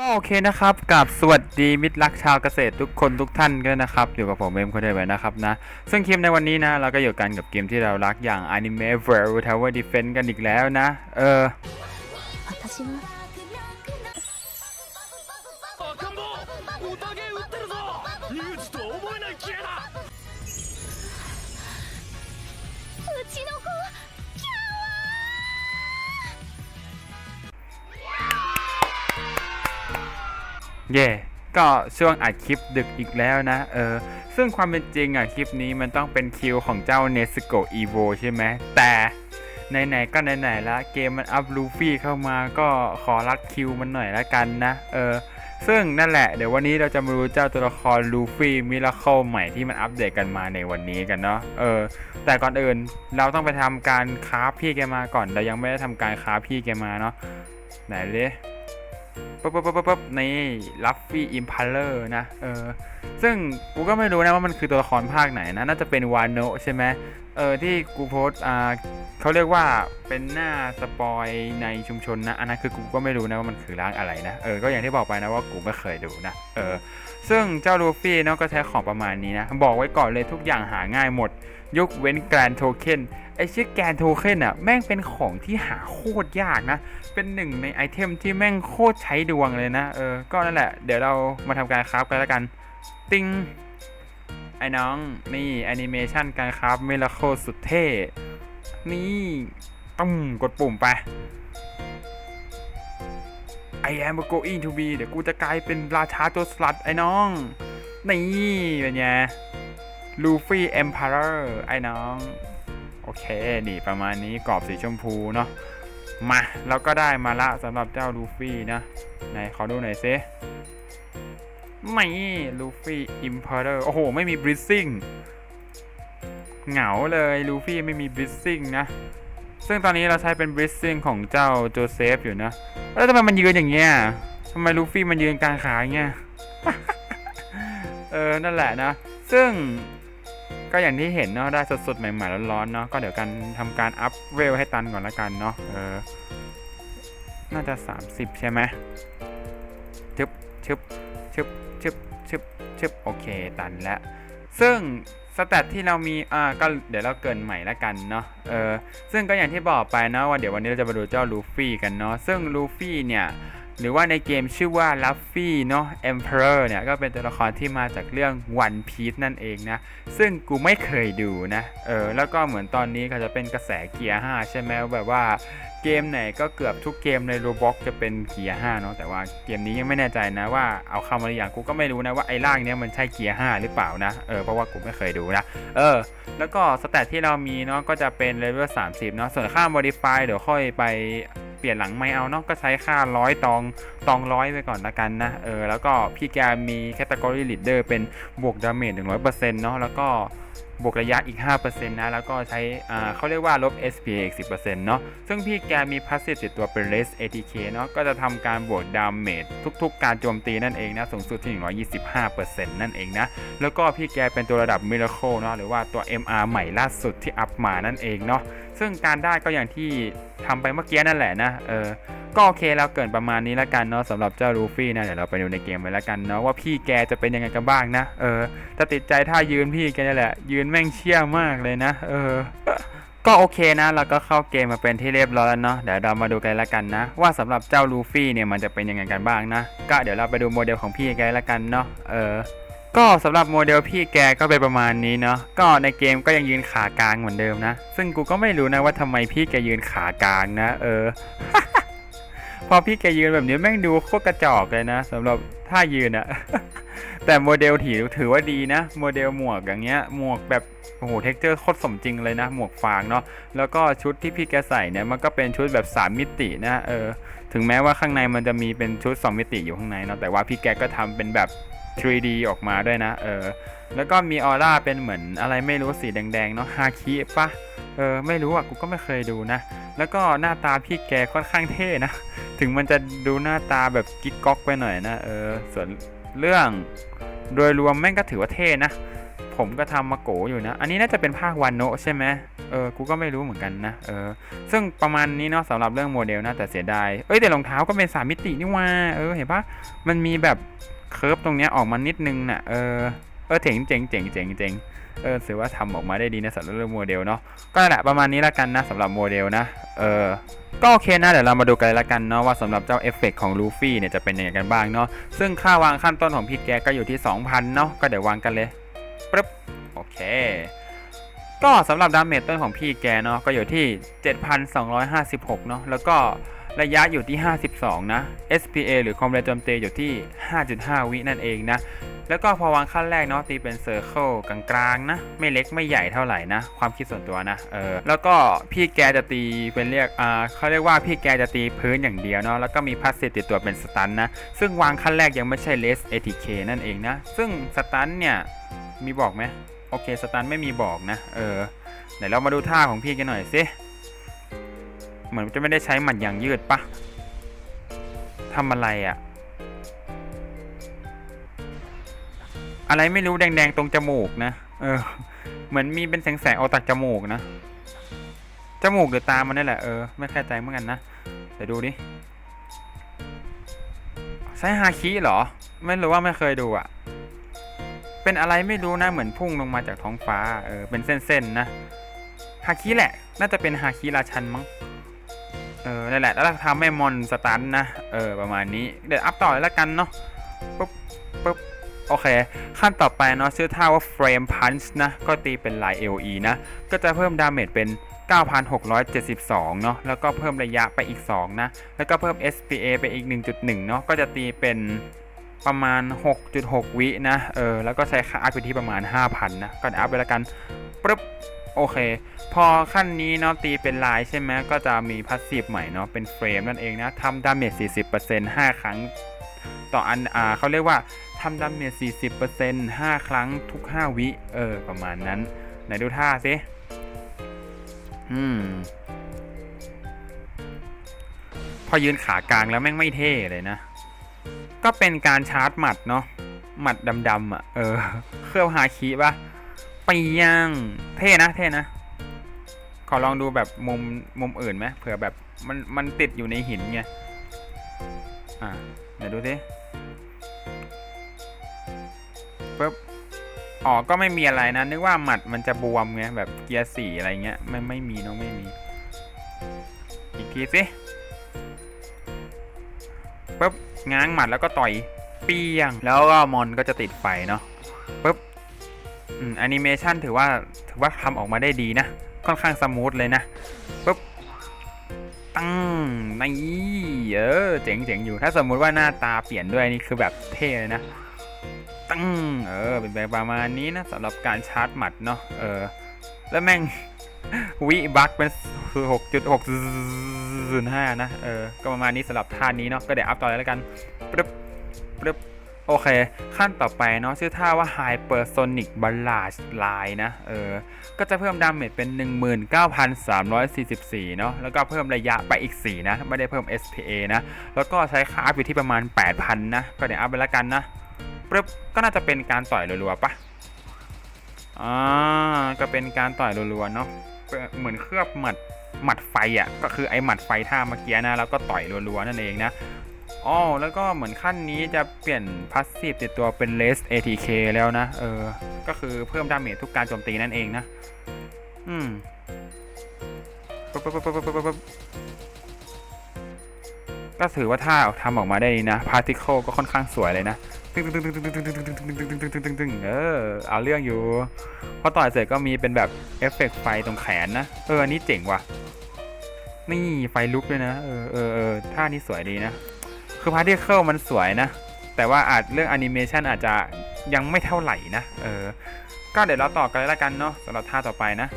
ก็โอเคนะครับกับสวัสดีมิตรรักชาวเกษตรทุกคนทุกท่านกันนะครับ อยู่กับผมเอ็มคนเดิมนะครับนะ ซึ่งคลิปในวันนี้นะ เราก็อยู่กันกับเกมที่เรารักอย่าง Anime World Tower Defense กันอีกแล้วนะ เออ เย่ก็ช่วงอัดคลิปดึกอีกแล้วนะ เออ ซึ่งความเป็นจริงอะคลิปนี้มันต้องเป็นคิวของเจ้าเนสโกอีโวใช่ไหม แต่ไหนๆก็ไหนๆละเกมมันอัพลูฟี่เข้ามาก็ขอรัดคิวมันหน่อยละกันนะ เออ ซึ่งนั่นแหละเดี๋ยววันนี้เราจะมารู้เจ้าตัวละครลูฟี่มิราเคิลใหม่ที่มันอัปเดตกันมาในวันนี้กันเนาะ เออ แต่ก่อนอื่นเราต้องไปทำการคราฟพี่แกมาก่อน เรายังไม่ได้ทำการคราฟพี่แกมาเนาะ ไหนเลย ปุ๊บปุ๊บปุ๊บปุ๊บปุ๊บนี่ลัฟฟี่อิมพาเลอร์นะ เออ ซึ่งกูก็ไม่รู้นะว่ามันคือตัวละครภาคไหนนะ น่าจะเป็นวานโนใช่ไหมเออ ที่กูโพสอ่าเขาเรียกว่าเป็นหน้าสปอยในชุมชนนะ อันนั้นคือกูก็ไม่รู้นะว่ามันคือร้านอะไรนะ เออ ก็อย่างที่บอกไปนะว่ากูไม่เคยดูนะ เออ ซึ่งเจ้าลูฟี่เนาะก็ใช้ของประมาณนี้นะ บอกไว้ก่อนเลยทุกอย่างหาง่ายหมด ยกเว้นแกรนโทเค็นไอชื่อแกรนโทเค็นอะแม่งเป็นของที่หาโคตรยากนะ เป็นหนึ่งในไอเทมที่แม่งโคตรใช้ดวงเลยนะ เออ ก็นั่นแหละ เดี๋ยวเรามาทำการคราฟกันแล้วกัน ติงไอ้น้องนี่แอนิเมชันการคราฟเมลโคสุดเท่ นี่ตุ้มกดปุ่มไป I am going to be เดี๋ยวกูจะกลายเป็นราชาตัวสลัดไอ้น้อง นี่เป็นไง ลูฟี่เอ็มพาร์ไอ้น้อง โอเค นี่ประมาณนี้กรอบสีชมพูเนาะมาเราก็ได้มาละสำหรับเจ้าลูฟี่นะไหนขอดูหน่อยซิไม่ลูฟี่อิมพอร์เตอร์โอ้โห ไม่มีบริซซิ่งเหงาเลยลูฟี่ไม่มีบริซซิ่งนะ ซึ่งตอนนี้เราใช้เป็นบริซซิ่งของเจ้าโจเซฟอยู่นะ แล้วทำไมมันยืนอย่างเงี้ยทำไมลูฟี่มันยืนกลางขาเงี้ยเออ นั่นแหละนะ ซึ่ง ก็อย่างที่เห็นเนาะได้สดๆใหม่ๆร้อนๆเนาะก็เดี๋ยวกันทำการอัพเวลให้ตันก่อนละกันเนาะเออน่าจะ 30 ใช่ไหมชึบชึบชึบชึบชึบชึบโอเคตันแล้วซึ่งสแตทที่เรามี อ่า ก็เดี๋ยวเราเกินใหม่ละกันเนาะ เออ ซึ่งก็อย่างที่บอกไปเนาะว่าเดี๋ยววันนี้เราจะมาดูเจ้าลูฟี่กันเนาะ ซึ่งลูฟี่เนี่ย หรือว่าในเกมชื่อว่าลัฟฟี่เนาะ Emperor เนี่ยก็เป็นตัวละครที่มาจากเรื่อง One Piece นั่นเองนะ ซึ่งกูไม่เคยดูนะ เออ แล้วก็เหมือนตอนนี้ก็จะเป็นกระแสเกียร์ 5 ใช่ไหมแบบว่าเกมไหนก็เกือบทุกเกมใน Roblox จะเป็นเกียร์ 5 เนาะแต่ว่าเกมนี้ยังไม่แน่ใจนะว่าเอาเข้ามาหรือยังกูก็ไม่รู้นะว่าไอ้ร่างเนี้ยมันใช่เกียร์ 5 หรือเปล่านะ เออ เพราะว่ากูไม่เคยดูนะ เออ แล้วก็สแตทที่เรามีเนาะก็จะเป็นเลเวล30 เนาะส่วนค่า modify เดี๋ยวค่อยไป เปลี่ยนหลังไม่เอาเนาะก็ใช้ค่าร้อยตองตองร้อยไปก่อนละกันนะเออแล้วก็พี่แกมีแคตตากรีลีดเดอร์เป็นบวกดาเมจ100%เเนาะแล้วก็บวกระยะอีก 5%นะ แล้วก็ใช้อ่าเขาเรียกว่าลบ SP อีก 10%เนาะ ซึ่งพี่แกมีพาสซีฟติดตัวเป็น Res ATK เนาะ ก็จะทำการบวกดาเมจทุกๆ การโจมตีนั่นเองนะ สูงสุดที่ 125%นั่นเองนะ แล้วก็พี่แกเป็นตัวระดับ Miracle เนาะ หรือว่าตัว MR ใหม่ล่าสุดที่อัพมานั่นเองเนาะซึ่งการได้ก็อย่างที่ทำไปเมื่อกี้นั่นแหละนะ เออ ก็โอเคเราเกินประมาณนี้แล้วกันเนาะสำหรับเจ้าลูฟี่นะ เดี๋ยวเราไปดูในเกมไปแล้วกันเนาะว่าพี่แกจะเป็นยังไงกันบ้างนะ เออแต่ติดใจท่ายืนพี่แกนี่แหละ ยืนแม่งเชี่ยมากเลยนะ เออ ก็โอเคนะ เราก็เข้าเกมมาเป็นที่เรียบร้อยแล้วเนาะ เดี๋ยวเรามาดูกันแล้วกันนะ ว่าสำหรับเจ้าลูฟี่เนี่ยมันจะเป็นยังไงกันบ้างนะ ก็เดี๋ยวเราไปดูโมเดลของพี่แกแล้วกันเนาะ เออ ก็สำหรับโมเดลพี่แกก็เป็นประมาณนี้เนาะก็ในเกมก็ยังยืนขากลางเหมือนเดิมนะ ซึ่งกูก็ไม่รู้นะว่าทำไมพี่แกยืนขากลางนะ เออ พอพี่แกยืนแบบนี้แม่งดูโคตรกระจอกเลยนะสำหรับท่ายืนอะแต่โมเดลถือถือว่าดีนะ โมเดลหมวกอย่างเงี้ยหมวกแบบโอ้โหเท็กเจอร์โคตรสมจริงเลยนะ หมวกฟางเนาะแล้วก็ชุดที่พี่แกใส่เนี่ยมันก็เป็นชุดแบบ 3 มิตินะเออถึงแม้ว่าข้างในมันจะมีเป็นชุด 2 มิติอยู่ข้างในเนาะแต่ว่าพี่แกก็ทำเป็นแบบ 3D ออกมาด้วยนะ เออ แล้วก็มีออร่าเป็นเหมือนอะไรไม่รู้สีแดงๆเนาะฮาคิปะเออ ไม่รู้อะ กูก็ไม่เคยดูนะ แล้วก็หน้าตาพี่แกค่อนข้างเท่นะ ถึงมันจะดูหน้าตาแบบกิ๊กก๊อกไปหน่อยนะ เออ ส่วนเรื่องโดยรวมแม่งก็ถือว่าเท่นะ ผมก็ทำมาโกอยู่นะ อันนี้น่าจะเป็นภาควานโนะใช่ไหมเออ กูก็ไม่รู้เหมือนกันนะ เออ ซึ่งประมาณนี้เนาะสำหรับเรื่องโมเดลนะแต่เสียดาย เอ้ยแต่รองเท้าก็เป็นสามมิตินี่ว่า เออ เห็นปะมันมีแบบ เคิร์ฟตรงเนี้ยออกมานิดนึงน่ะเออเออเจ๋งเจ๋งเจ๋งเจ๋งเจ๋งเออถือว่าทำออกมาได้ดีนะสำหรับเรื่องโมเดลเนาะก็แหละประมาณนี้ละกันนะสำหรับโมเดลนะเออก็โอเคนะเดี๋ยวเรามาดูกันเลยละกันเนาะว่าสำหรับเจ้าเอฟเฟกต์ของลูฟี่เนี่ยจะเป็นยังไงกันบ้างเนาะซึ่งค่าวางขั้นต้นของพี่แกก็อยู่ที่ 2,000 เนาะก็เดี๋ยววางกันเลยปึ๊บโอเค ก็สำหรับดาเมจต้นของพี่แกเนาะก็อยู่ที่ 7,256 เนาะแล้วก็ ระยะอยู่ที่ 52 นะ SPA หรือความเร็วโจมตีอยู่ที่ 5.5 วินั่นเองนะ แล้วก็พอวางขั้นแรกเนาะตีเป็นเซอร์เคิลกลางๆนะ ไม่เล็กไม่ใหญ่เท่าไหร่นะ ความคิดส่วนตัวนะ เออ แล้วก็พี่แกจะตีเป็นเรียก อ่าเขาเรียกว่าพี่แกจะตีพื้นอย่างเดียวเนาะ แล้วก็มีพาสซีติดตัวเป็นสตันนะ ซึ่งวางขั้นแรกยังไม่ใช่เลส ATK นั่นเองนะ ซึ่งสตันเนี่ย มีบอกไหมโอเค สตันไม่มีบอกนะ เออ ไหนเรามาดูท่าของพี่กันหน่อยสิ เหมือนจะไม่ได้ใช้หมัดอย่างยืดปะทำอะไรอะ่ะ อะไรไม่รู้แดงๆตรงจมูกนะ เออ เหมือนมีเป็นแสงๆออกจากจมูกนะ จมูกหรือตามันนี่แหละ เออ ไม่แค่ใจเหมือนกันนะ เดี๋ยวดูดิ ใช้ฮาคิเหรอ ไม่รู้ว่าไม่เคยดูอะ เป็นอะไรไม่รู้นะ เหมือนพุ่งลงมาจากท้องฟ้า เออ เป็นเส้นๆนะ ฮาคิแหละ น่าจะเป็นฮาคิราชันมั้ง เออนั่นแหละแล้วทำให้มอนสตันนะ เออ ประมาณนี้ เดี๋ยวอัพต่อเลยละกันเนาะ ปุ๊บปุ๊บโอเค ขั้นต่อไปเนาะชื่อท่าว่า Frame Punch นะ ก็ตีเป็นลาย LE นะ ก็จะเพิ่มดาเมจเป็น 9,672 เนาะ แล้วก็เพิ่มระยะไปอีก 2 นะ แล้วก็เพิ่ม SPA ไปอีก 1.1 เนาะ ก็จะตีเป็นประมาณ 6.6 วินะ เออ แล้วก็ใช้ค่าอัพอยู่ที่ประมาณ 5,000 นะ ก็อัพไปแล้วกันปึ๊บ โอเค พอขั้นนี้เนาะตีเป็นลายใช่ไหมก็จะมีพาสซีฟใหม่เนาะเป็นเฟรมนั่นเองนะทำดาเมจ 40% 5 ครั้ง ต่ออันอ่าเขาเรียกว่าทำดาเมจ 40% 5 ครั้งทุก 5 วิ เออ ประมาณนั้น ไหนดูท่าสิอืม พอยืนขากลางแล้วแม่งไม่เท่เลยนะ ก็เป็นการชาร์จหมัดเนาะหมัดดำๆอะ เออ เครื่องฮาคิปะ ไปย่างเท่นะ เท่นะ ขอลองดูแบบมุมมุมอื่นไหมเผื่อแบบมันมันติดอยู่ในหินไง อะเดี๋ยวดูสิปึ๊บอ๋อก็ไม่มีอะไรนะ นึกว่าหมัดมันจะบวมไงแบบเกียร์สี่อะไรเงี้ยไม่ไม่มีเนอะไม่มี อีกทีสิปึ๊บง้างหมัดแล้วก็ต่อยเปียง แล้วก็มอนก็จะติดไฟเนาะ แอนิเมชันถือว่าถือว่าทำออกมาได้ดีนะ ค่อนข้างสมูทเลยนะปึ๊บตั้งนี่เออเจ๋งเจ๋งอยู่ ถ้าสมมุติว่าหน้าตาเปลี่ยนด้วยนี่คือแบบเท่เลยนะ ตั้งเออเป็นแบบประมาณนี้นะสำหรับการชาร์จหมัดเนาะเออ แล้วแม่งวิบักเป็นคือหกจุดหกศูนย์ห้านะ เออ ก็ประมาณนี้สำหรับท่านี้เนาะก็เดี๋ยวอัพต่อเลยแล้วกันปึ๊บปึ๊บ โอเค ขั้นต่อไปเนาะชื่อท่าว่า Hypersonic Barrage Line นะ เออ ก็จะเพิ่มดาเมจเป็น 19,344 เนาะ แล้วก็เพิ่มระยะไปอีก 4 นะ ไม่ได้เพิ่ม SPA นะ แล้วก็ใช้ค่าอัพอยู่ที่ประมาณ 8,000 นะ ก็เดี๋ยวอัพไปแล้วกันนะปึ๊บก็น่าจะเป็นการต่อยรัวๆปะอ่า ก็เป็นการต่อยรัวๆเนาะ เหมือนเคลือบหมัดหมัดไฟอะ ก็คือไอ้หมัดไฟท่าเมื่อกี้นะ แล้วก็ต่อยรัวๆนั่นเองนะ อ๋อแล้วก็เหมือนขั้นนี้จะเปลี่ยนพาสซีฟติดตัวเป็น less ATK แล้วนะ เออ ก็คือเพิ่มดาเมจทุกการโจมตีนั่นเองนะ อืมปึ๊บปึ๊บปึ๊บปึ๊บปึ๊บปึ๊บก็ถือว่าถ้าทำออกมาได้ดีนะ particle ก็ค่อนข้างสวยเลยนะตึงตึงตึงตึงตึงตึงตึงตึงตึงตึงตึงตึงตึงตึงเออเอาเรื่องอยู่พอต่อยเสร็จก็มีเป็นแบบเอฟเฟกต์ไฟตรงแขนนะ เอออันนี้เจ๋งว่ะ นี่ไฟลุกด้วยนะ เออเออเออท่านี้สวยดีนะ คือพาร์ติเคิลมันสวยนะ แต่ว่าอาจเรื่องแอนิเมชันอาจจะยังไม่เท่าไหร่นะ เออ ก็เดี๋ยวเราต่อกันเลยละกันเนาะสำหรับท่าต่อไปนะ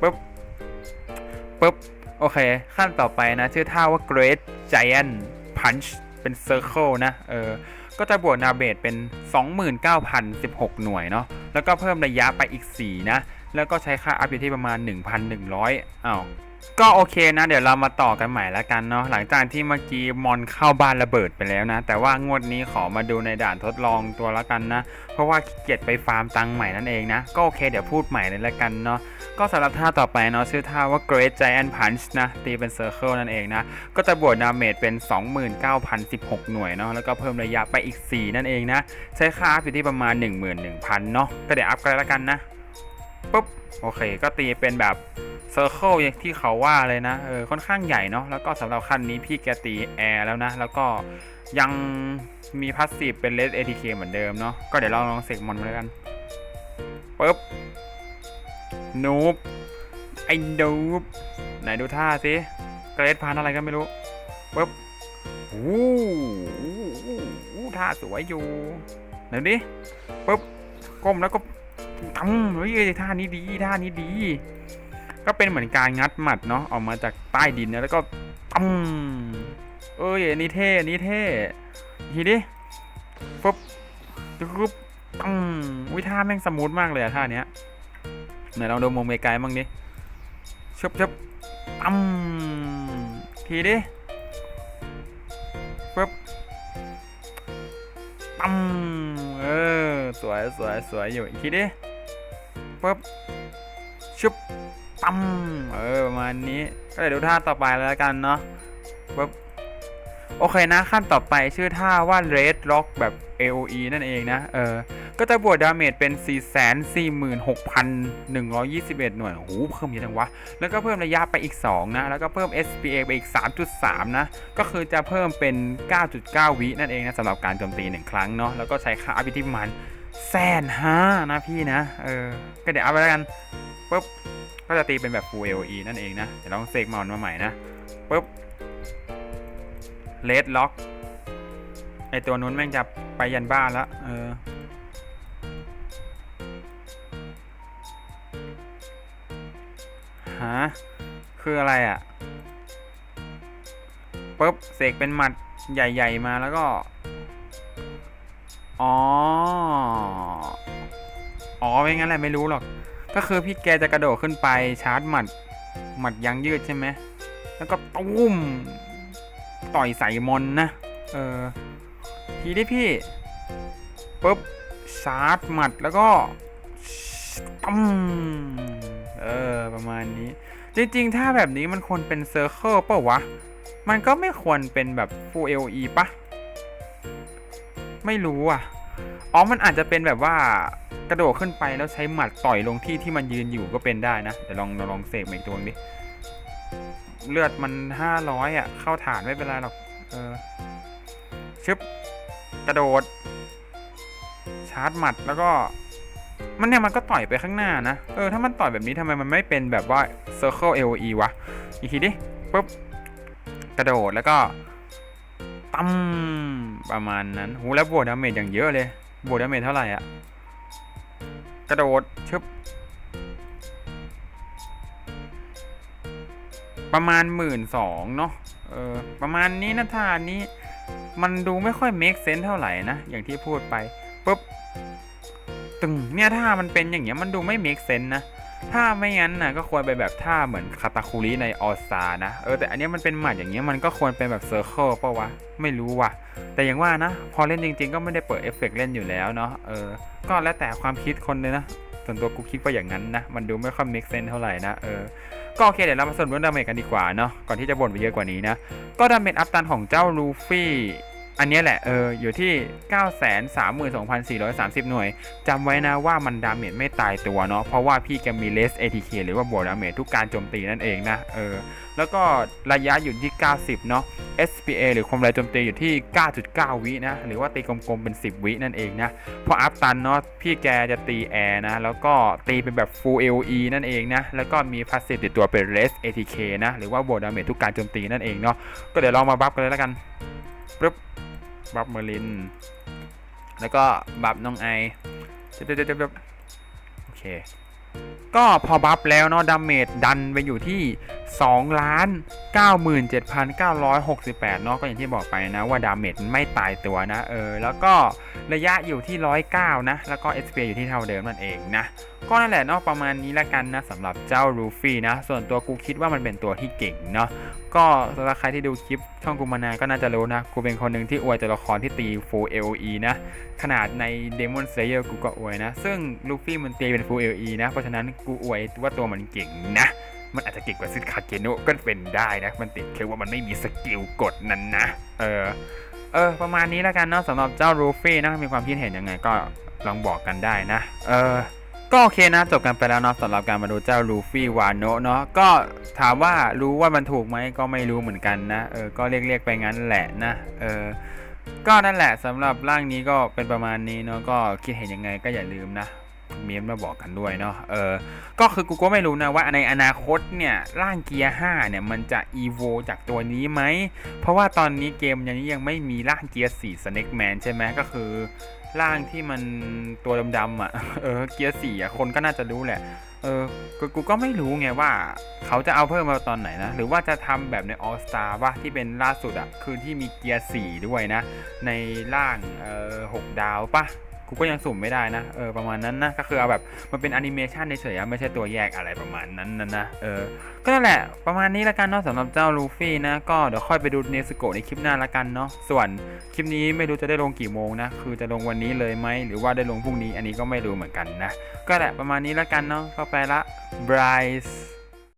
ปุ๊บปุ๊บ โอเค ขั้นต่อไปนะ ชื่อท่าว่า Great Giant Punch เป็น Circle นะ เออ ก็จะบวกนาเบตเป็น 29,016 หน่วยเนาะ แล้วก็เพิ่มระยะไปอีก 4 นะ แล้วก็ใช้ค่าอัพอยู่ที่ประมาณ 1,100อ้าว ก็โอเคนะ เดี๋ยวเรามาต่อกันใหม่แล้วกันเนาะหลังจากที่เมื่อกี้มอนเข้าบ้านระเบิดไปแล้วนะ แต่ว่างวดนี้ขอมาดูในด่านทดลองตัวล้วกันนะ เพราะว่าเกียจไปฟาร์มตังใหม่นั่นเองนะ ก็โอเคเดี๋ยวพูดใหม่เลยล้วกันเนาะก็สำหรับท่าต่อไปเนาะชื่อท่าว่า Great Giant Punch นะ ตีเป็น Circle นั่นเองนะ ก็จะบวกดาเมจเป็น 29,016 หน่วยเนาะแล้วก็เพิ่มระยะไปอีก 4 นั่นเองนะ ใช้ค่าอัพอยู่ที่ประมาณ 11,000 เนาะก็เดี๋ยวอัพกันล้วกันนะปุ๊บโอเค ก็ตีเป็นแบบ เซอร์เคิลที่เขาว่าเลยนะ เออ ค่อนข้างใหญ่เนาะ แล้วก็สำหรับคันนี้พี่แกตีแอร์แล้วนะ แล้วก็ยังมีพาสซีฟเป็นเลส ATK เคเหมือนเดิมเนาะ ก็เดี๋ยวเราลองเสกมอนมาแล้วกันปึ๊บนูบไอ้นูบไหนดูท่าสิเกรดพันอะไรก็ไม่รู้ปึ๊บโอ้โหท่าสวยอยู่ไหนดิปึ๊บก้มแล้วก็ตั้มเฮ้ยท่านี้ดีท่านี้ดี ก็เป็นเหมือนการงัดหมัดเนาะออกมาจากใต้ดินนะแล้วก็ตั้มเอ้ยอันนี้เท่อันนี้เท่อีกทีดิปุ๊บปุ๊บตั้มวิท่าแม่งสมูทมากเลยอะท่าเนี้ยไหนลองดูมุมไกลๆบ้างดิชบชบตั้มทีดิปุ๊บตั้มเออสวยสวยสวยอยู่อีกทีดิปุ๊บชุบ ปั๊มเออประมาณนี้ก็เดี๋ยวดูท่าต่อไปแล้วกันเนาะปึ๊บโอเคนะขั้นต่อไปชื่อท่าว่า Red Rock แบบ AOE นั่นเองนะ เออ ก็จะบวกดาเมจเป็น 446,121 หน่วย โอ้โห เพิ่มเยอะจังวะ แล้วก็เพิ่มระยะไปอีก 2 นะ แล้วก็เพิ่ม SPA ไปอีก 3.3 นะ ก็คือจะเพิ่มเป็น 9.9 วินั่นเองนะสำหรับการโจมตี 1 ครั้งเนาะ แล้วก็ใช้ค่าอัพที่ประมาณแสนห้านะพี่นะ เออ ก็เดี๋ยวเอาไปแล้วกันปึ๊บ ก็จะตีเป็นแบบ full AOE นั่นเองนะ เดี๋ยวลองเสกมอนมาใหม่นะปุ๊บเลดล็อกไอตัวนู้นแม่งจะไปยันบ้านแล้วเออฮะคืออะไรอะ่ะปุ๊บเสกเป็นหมัดใหญ่ ๆ มาแล้วก็ อ๋อ อ๋อไม่งั้นแหละไม่รู้หรอก ก็คือพี่แกจะกระโดดขึ้นไปชาร์จหมัด หมัดยังยืดใช่ไหม แล้วก็ตุ้ม ต่อยใส่มอนนะ เออ ทีที่พี่ปุ๊บชาร์จหมัดแล้วก็ตุ้มเออ ประมาณนี้ จริงๆ ถ้าแบบนี้มันควรเป็นเซอร์เคิลป่าวะ มันก็ไม่ควรเป็นแบบ full LE ปะ ไม่รู้อะ อ๋อ มันอาจจะเป็นแบบว่ากระโดดขึ้นไปแล้วใช้หมัดต่อยลงที่ที่มันยืนอยู่ก็เป็นได้นะเดี๋ยวลองลองเสกอีกตัวนึงดิ เลือดมันห้าร้อยอะ เข้าฐานไม่เป็นไรหรอก เออ ชึบ กระโดด ชาร์จหมัดแล้วก็ มันเนี่ยมันก็ต่อยไปข้างหน้านะ เออ ถ้ามันต่อยแบบนี้ทำไมมันไม่เป็นแบบว่า Circle AOE วะ อีกทีดิปุ๊บ กระโดดแล้วก็ตั้มประมาณนั้น หูแล้วบวกดาเมจอย่างเยอะเลย บวกดาเมจเท่าไหร่อะกระโดดชึบประมาณหมื่นสองเนาะเออประมาณนี้นะท่านี้มันดูไม่ค่อยเมคเซนเท่าไหร่นะ อย่างที่พูดไปปุ๊บตึงเนี่ยถ้ามันเป็นอย่างเงี้ยมันดูไม่เมคเซนนะ ถ้าไม่งั้นนะก็ควรไปแบบท่าเหมือนคาตาคุริในออสานะ เออแต่อันนี้มันเป็นหมัดอย่างเงี้ยมันก็ควรเป็นแบบเซอร์เคิลปะวะ ไม่รู้ว่ะ แต่อย่างว่านะ พอเล่นจริง ๆ ก็ไม่ได้เปิดเอฟเฟกต์เล่นอยู่แล้วเนาะ เออ ก็แล้วแต่ความคิดคนเลยนะ ส่วนตัวกูคิดว่าอย่างนั้นนะ มันดูไม่ค่อย make sense เท่าไหร่นะ เออ ก็โอเคเดี๋ยวเรามาสรุปเรื่องดาเมจกันดีกว่าเนาะ ก่อนที่จะบ่นไปเยอะกว่านี้นะ ก็ดาเมจอัพตันของเจ้าลูฟี่ อันนี้แหละ เออ อยู่ที่ 932,430 หน่วย จำไว้นะว่ามันดาเมจไม่ตายตัวเนาะ เพราะว่าพี่แกมีเลส ATK หรือว่าบวกดาเมจทุกการโจมตีนั่นเองนะ เออ แล้วก็ระยะอยู่ที่ 90 เนาะ SPA หรือความแรงโจมตีอยู่ที่ 9.9 วินะ หรือว่าตีกลมๆเป็น 10 วินั่นเองนะ พออัพตันเนาะ พี่แกจะตีแอร์นะ แล้วก็ตีเป็นแบบ full AOE นั่นเองนะ แล้วก็มีพาสซีฟติดตัวเป็น res ATK นะ หรือว่าบวกดาเมจทุกการโจมตีนั่นเองเนาะ ก็เดี๋ยวลองมาบัฟกันเลยแล้วกันปึ๊บ บัฟเมอร์ลิน แล้วก็บัฟน้องไอเจ็บเจ็บเจ็บเจ็บโอเค ก็พอบัฟแล้วเนาะดาเมจดันไปอยู่ที่2ล้าน97,968 เนาะก็อย่างที่บอกไปนะว่าดาเมจไม่ตายตัวนะ เออ แล้วก็ระยะอยู่ที่ 109 นะ แล้วก็ SP อยู่ที่เท่าเดิมนั่นเองนะ ก็นั่นแหละเนาะประมาณนี้ละกันนะสำหรับเจ้าลูฟี่นะ ส่วนตัวกูคิดว่ามันเป็นตัวที่เก่งเนาะก็สำหรับใครที่ดูคลิปช่องกูมานานก็น่าจะรู้นะ กูเป็นคนหนึ่งที่อวยตัวละครที่ตี full AOE นะ ขนาดใน Demon Slayer กูก็อวยนะ ซึ่งลูฟี่มันตีเป็น full AOE นะ เพราะฉะนั้นกูอวยว่าตัวมันเก่งนะ มันอาจจะเก่งกว่าซิดคาเกโนะก็เป็นได้นะ มันติดแค่ว่ามันไม่มีสกิลกดนั้นนะ เออ เออ ประมาณนี้แล้วกันเนาะสำหรับเจ้าลูฟี่นะ มีความคิดเห็นยังไงก็ลองบอกกันได้นะ เออ ก็โอเคนะจบกันไปแล้วเนาะสำหรับการมาดูเจ้าลูฟี่วานโนะเนาะก็ถามว่ารู้ว่ามันถูกไหมก็ไม่รู้เหมือนกันนะเออก็เรียกๆไปงั้นแหละนะเออก็นั่นแหละสำหรับร่างนี้ก็เป็นประมาณนี้เนาะก็คิดเห็นยังไงก็อย่าลืมนะเมีมาบอกกันด้วยเนาะเออก็คือกูก็ไม่รู้นะว่าในอนาคตเนี่ยร่างเกียร์5เนี่ยมันจะอีโวจากตัวนี้ไหมเพราะว่าตอนนี้เกมยังนี้ยังไม่มีร่างเกียร์4 Snake Man ใช่ไหมก็คือ ร่างที่มันตัวดำๆอะ เออเกียร์สี่อะคนก็น่าจะรู้แหละ เออกูกูก็ไม่รู้ไงว่า เขาจะเอาเพิ่มมาตอนไหนนะ หรือว่าจะทำแบบในออสตาว่าที่เป็นล่าสุดอะ คือที่มีเกียร์สี่ด้วยนะ ในร่างเออหกดาวปะ กูก็ยังสุ่มไม่ได้นะเออประมาณนั้นนะก็คือเอาแบบมันเป็นแอนิเมชันเฉยๆไม่ใช่ตัวแยกอะไรประมาณนั้นนะนะเออก็นั่นแหละประมาณนี้ละกันเนาะสำหรับเจ้าลูฟี่นะก็เดี๋ยวค่อยไปดูเนสโกในคลิปหน้าละกันเนาะส่วนคลิปนี้ไม่รู้จะได้ลงกี่โมงนะคือจะลงวันนี้เลยไหมหรือว่าได้ลงพรุ่งนี้อันนี้ก็ไม่รู้เหมือนกันนะก็แหละประมาณนี้ละกันเนาะก็ไปละบรายส์